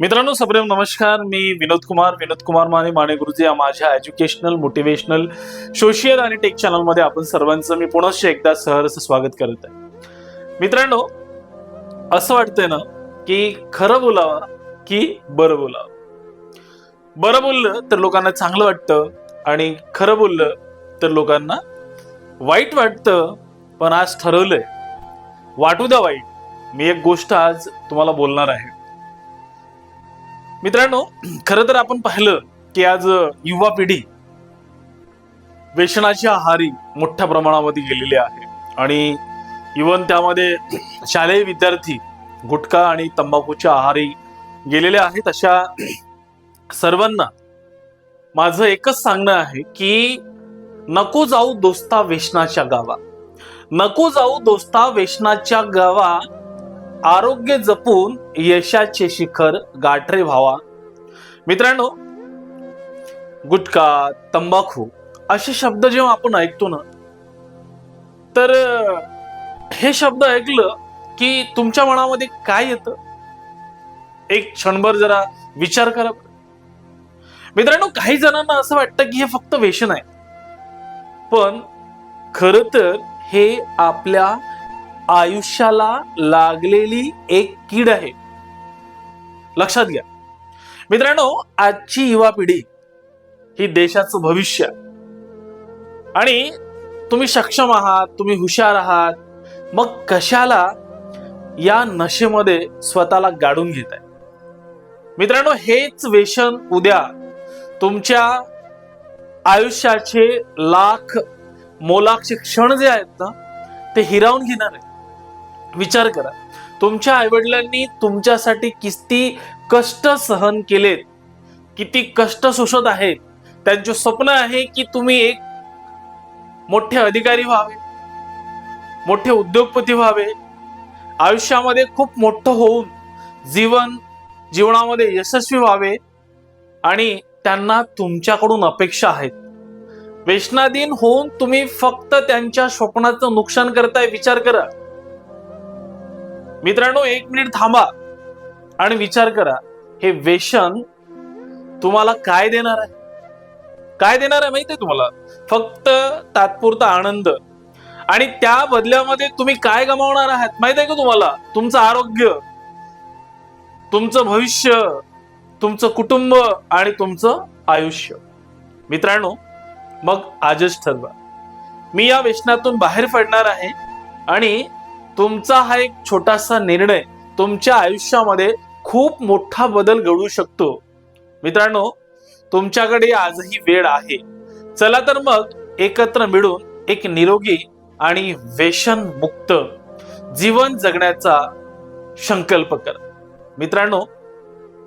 मित्रांनो सप्रेम नमस्कार. मी विनोद कुमार. विनोद कुमार माने माने गुरुजी या माझ्या एज्युकेशनल मोटिवेशनल सोशियल आणि टेक चॅनलमध्ये आपण सर्वांचं मी पुनश्च एकदा सहर्ष स्वागत करत आहे. मित्रांनो असं वाटतंय ना की खरं बोलावं की बरं बोलावं? बरं बोललं तर लोकांना चांगलं वाटतं आणि खरं बोललं तर लोकांना वाईट वाटतं. पण आज ठरवलंय वाटू द्या वाईट. मी एक गोष्ट आज तुम्हाला बोलणार आहे. मित्रांनो खरं तर आपण पाहिलं की आज युवा पिढी व्यसनाची आहारी मोठ्या प्रमाणामध्ये गेलेली आहे. आणि इवन त्यामध्ये शालेय विद्यार्थी गुटखा आणि तंबाखूच्या आहारी गेलेले आहेत. अशा सर्वांना माझं एकच सांगणं आहे की नको जाऊ दोस्ता वेशनाच्या गावा. नको जाऊ दोस्ता वेशनाच्या गावा आरोग्य जपून यशाचे शिखर गाठरे व्हावा. मित्रांनो गुटखा तंबाखू असे शब्द जेव्हा आपण ऐकतो ना तर हे शब्द ऐकलं की तुमच्या मनामध्ये काय येतं? एक क्षणभर जरा विचार करा मित्रांनो काही जणांना असं वाटतं की हे फक्त व्यसन आहे. पण खर तर हे आपल्या आयुष्याला लागलेली एक कीड आहे. लक्षात घ्या. मित्रांनो आजची युवा पिढी ही देशाचं भविष्य आणि तुम्ही सक्षम आहात तुम्ही हुशार आहात मग कशाला या नशेमध्ये स्वतःला गाडून घेत आहे मित्रांनो हेच व्यसन उद्या तुमच्या आयुष्याचे लाख मोलाक्षे क्षण जे आहेत ना ते हिरावून घेणार आहे विचार करा. तुमच्या आईवडिलांनी तुमच्यासाठी किती कष्ट सहन केलेत किती कष्ट सोसत आहेत त्यांचे स्वप्न आहे की तुम्ही एक मोठे अधिकारी व्हावे मोठे उद्योगपती व्हावे. आयुष्यामध्ये खूप मोठं होऊन जीवन जीवनामध्ये यशस्वी व्हावे आणि त्यांना तुमच्याकडून अपेक्षा आहेत. वेशनाधीन होऊन तुम्ही फक्त त्यांच्या स्वप्नाचं नुकसान करताय विचार करा. मित्रांनो एक मिनिट थांबा आणि विचार करा हे वेशन तुम्हाला काय देणार आहे? काय देणार आहे माहितीये तुम्हाला? फक्त तात्पुरता आनंद. आणि त्या बदल्यामध्ये तुम्ही काय गमावणार आहात? माहीत आहे का तुम्हाला? तुमचं आरोग्य तुमचं भविष्य तुमचं कुटुंब आणि तुमचं आयुष्य. मित्रांनो मग आजच ठरवा. मी या व्यसनातून बाहेर पडणार आहे आणि तुमचा हा एक छोटासा निर्णय तुमच्या आयुष्यामध्ये खूप मोठा बदल घडू शकतो. मित्रांनो तुमच्याकडे आजही वेळ आहे. चला तर मग एकत्र मिळून एक निरोगी आणि व्यसन मुक्त जीवन जगण्याचा संकल्प करा. मित्रांनो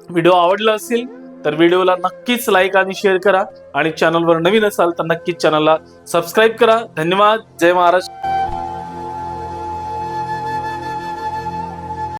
व्हिडिओ आवडला असेल तर व्हिडिओला नक्कीच लाईक आणि शेअर करा आणि चॅनलवर नवीन असाल तर नक्कीच चॅनलला सबस्क्राईब करा. धन्यवाद. जय महाराष्ट्र.